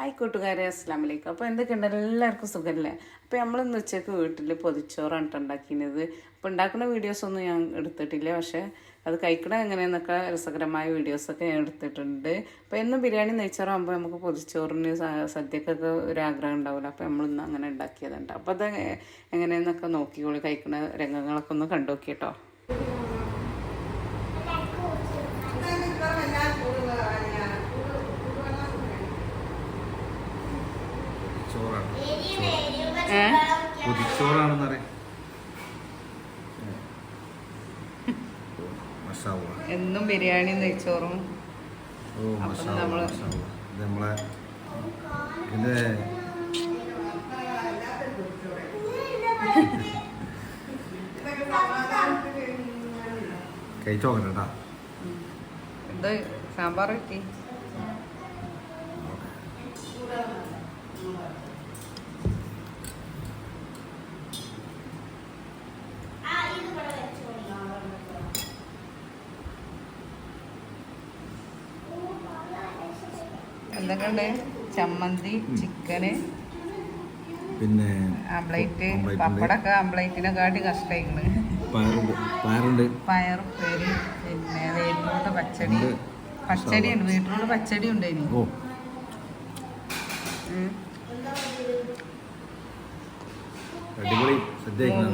Hi കൂട്ടുകാരെ അസ്സാം വലൈക്കും അപ്പോൾ എന്തൊക്കെയുണ്ട്? എല്ലാവർക്കും സുഖമല്ലേ അപ്പോൾ നമ്മളിന്ന് ഉച്ചയ്ക്ക് വീട്ടിൽ പൊതിച്ചോറാണ് ഉണ്ടാക്കിയത് അപ്പോൾ ഉണ്ടാക്കുന്ന വീഡിയോസൊന്നും ഞാൻ എടുത്തിട്ടില്ല. പക്ഷേ അത് കഴിക്കണം എങ്ങനെയെന്നൊക്കെ രസകരമായ വീഡിയോസൊക്കെ ഞാൻ എടുത്തിട്ടുണ്ട്. അപ്പോൾ എന്നും ബിരിയാണി നെയ്ച്ചോറാകുമ്പോൾ നമുക്ക് പൊതിച്ചോറിന് സദ്യക്കൊക്കെ ഒരു ആഗ്രഹം ഉണ്ടാവില്ല അപ്പോൾ നമ്മളിന്ന് അങ്ങനെ ഉണ്ടാക്കിയതുണ്ട് അപ്പോൾ അത് എങ്ങനെയെന്നൊക്കെ നോക്കിക്കോളി. കഴിക്കുന്ന രംഗങ്ങളൊക്കെ ഒന്ന് കണ്ടു നോക്കിട്ടോ ചോറാണ്. ഏ? കുതിച്ചോറാണെന്ന് അറിയാം എന്നും ബിരിയാണി നെയ്ച്ചോറും. ഓ മസാല മഷാവ ഇത് നമ്മളെ ഇത് കഴിച്ചോക്കട്ടെ കേട്ടാ ഇത് സാമ്പാർ കിട്ടി എന്തൊക്കെയുണ്ട്? ചമ്മന്തി ചിക്കന് പിന്നെ ആംപ്ലേറ്റ്. പപ്പടമൊക്കെ ആംപ്ലേറ്റിനെ കാട്ടി കഷ്ടമായിക്കണ് പയറുണ്ട്. പയറുണ്ട് പയറുപ്പേരി പിന്നെ ബീട്രൂട്ട് പച്ചടി. പച്ചടി ഉണ്ട് ബീട്രൂട്ട് പച്ചടി ഉണ്ട് ഇനി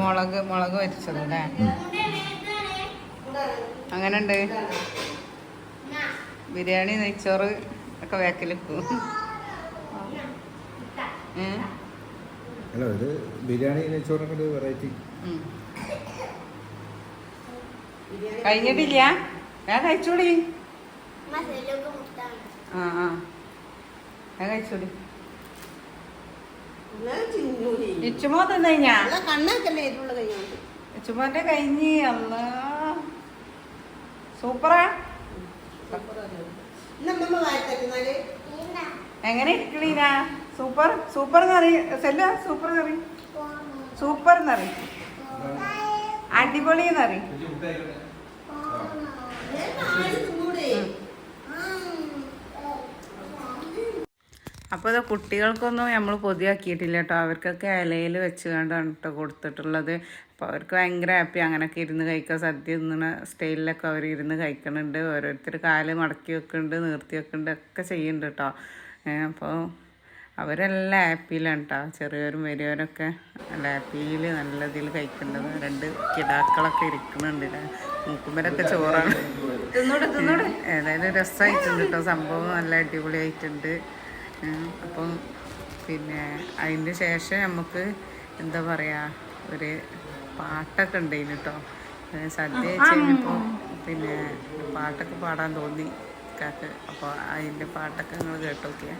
മുളക് മുളക് വരിച്ചത് അല്ലേ അങ്ങനെ ഉണ്ട് ബിരിയാണി നെയ്ച്ചോറ്. ഒക്കെ വേക്കലിപ്പോ ഇത് ബിരിയാണി നെയ്ച്ചോറിനൊക്കെ ഒരു വെറൈറ്റി കഴിഞ്ഞിട്ടില്ല ഞാൻ കഴിച്ചോടി. ആ ആ. ഞാൻ കഴിച്ചോടി. ഇച്ചുമോ തന്നെ ഞാൻ കണ്ണാക്കല്ലേ എരിവുള്ള കൈകൊണ്ട് ഇച്ചുമോന്റെ കഴിഞ്ഞ് അല്ല സൂപ്പറാ. വായത്തരുന്നാൽ എങ്ങനെ ഇരിക്കണീന സൂപ്പർ സൂപ്പർ എന്നറി സെല്ല സൂപ്പർ എന്നറി. സൂപ്പർ എന്നറി. അടിപൊളി എന്നറി. അപ്പോൾ ഇത് കുട്ടികൾക്കൊന്നും നമ്മൾ പൊതിയാക്കിയിട്ടില്ല കേട്ടോ. അവർക്കൊക്കെ ഇലയിൽ വെച്ച് കണ്ടാണ് കേട്ടോ കൊടുത്തിട്ടുള്ളത്. അപ്പോൾ അവർക്ക് ഭയങ്കര ഹാപ്പി അങ്ങനെയൊക്കെ ഇരുന്ന് കഴിക്കുക സദ്യ തിന്നണ സ്റ്റൈലിലൊക്കെ അവർ ഇരുന്ന് കഴിക്കുന്നുണ്ട് ഓരോരുത്തർ കാൽ മടക്കി വെക്കുന്നുണ്ട് നിർത്തി വെക്കുന്നുണ്ട് ഒക്കെ ചെയ്യുന്നുണ്ട് കേട്ടോ അപ്പോൾ അവരെല്ലാം ഹാപ്പിയിലാണ് കേട്ടോ ചെറിയവരും വലിയവരൊക്കെ നല്ല ഹാപ്പിയിൽ നല്ല ഇതിൽ കഴിക്കേണ്ടത്. രണ്ട് കിടാക്കളൊക്കെ ഇരിക്കുന്നുണ്ട് മൂക്കുമ്പരൊക്കെ ചോറാണ്. ഏതായാലും രസമായിട്ടുണ്ട് കേട്ടോ സംഭവം നല്ല അടിപൊളിയായിട്ടുണ്ട്. അപ്പം പിന്നെ അതിന്റെ ശേഷം നമുക്ക് എന്താ പറയുക ഒരു പാട്ടൊക്കെ ഉണ്ടായിരുന്നു കേട്ടോ സദ്യ കഴിഞ്ഞപ്പോൾ പിന്നെ പാട്ടൊക്കെ പാടാൻ തോന്നി കാക്ക് അപ്പോൾ അതിന്റെ പാട്ടൊക്കെ നിങ്ങൾ കേട്ടോക്കിയാ.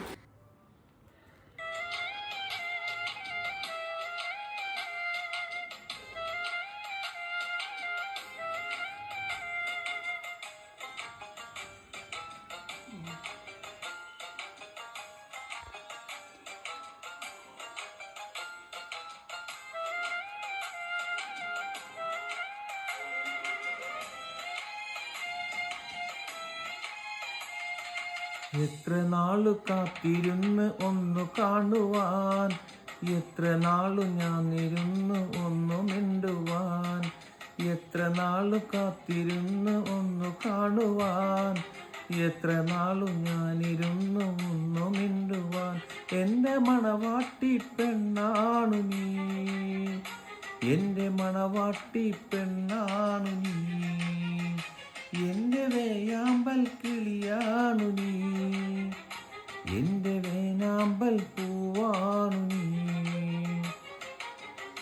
എത്ര നാളു കാത്തിരുന്ന് ഒന്നു കാണുവാൻ? എത്ര നാളു ഞാൻ ഇരുന്ന് ഒന്നു മിണ്ടുവാൻ? എത്ര നാളു കാത്തിരുന്ന് ഒന്നു കാണുവാൻ? എത്ര നാളു ഞാനിരുന്നു ഒന്നു മിണ്ടുവാൻ? എന്റെ മണവാട്ടി പെണ്ണാണു നീ. എന്റെ മണവാട്ടി പെണ്ണാണു നീ. എന്റെ വേയാമ്പൽ കിളിയാണു നീ. എന്റെ വേനാമ്പൽ പൂവാണു നീ.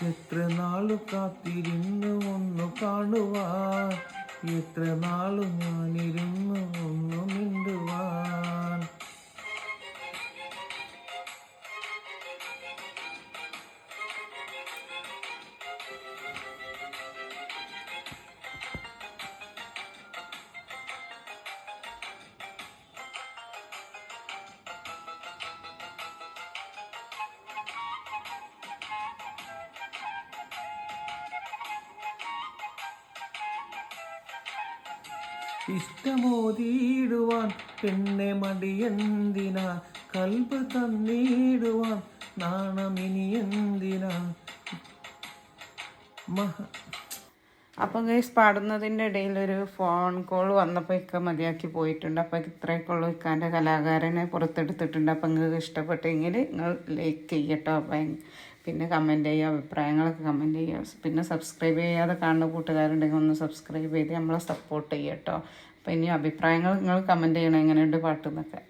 എത്ര നാളു കാത്തിരുന്ന് ഒന്നു കാണുവാൻ. എത്ര നാളു ഞാനിരുന്ന് ഒന്നു ഇഷ്ടമോതിയിടുവാൻ പെണ്ണെ മടിയെന്തിനാ കൽബ് തന്നിടുവാൻ നാണമിനി എന്തിനാ? മഹ. അപ്പം ഗൈസ് പാടുന്നതിന്റെ ഇടയിൽ ഒരു ഫോൺ കോൾ വന്നപ്പോൾ ഇക്ക മതിയാക്കി പോയിട്ടുണ്ട്. അപ്പോൾ ഇത്രയൊക്കെ ഉള്ളൂ ഇക്കാന്റെ കലാകാരനെ പുറത്തെടുത്തിട്ടുണ്ട്. അപ്പം നിങ്ങൾക്ക് ഇഷ്ടപ്പെട്ടെങ്കിൽ നിങ്ങൾ ലൈക്ക് ചെയ്യട്ടോ. അപ്പം പിന്നെ കമന്റ് ചെയ്യുക അഭിപ്രായങ്ങളൊക്കെ കമന്റ് ചെയ്യുക. പിന്നെ സബ്സ്ക്രൈബ് ചെയ്യാതെ കാണുന്ന കൂട്ടുകാരുണ്ടെങ്കിൽ ഒന്ന് സബ്സ്ക്രൈബ് ചെയ്ത് നമ്മളെ സപ്പോർട്ട് ചെയ്യട്ടോ അപ്പോൾ ഇനി അഭിപ്രായങ്ങൾ നിങ്ങൾ കമന്റ് ചെയ്യണം എങ്ങനെയുണ്ട് പാട്ടെന്നൊക്കെ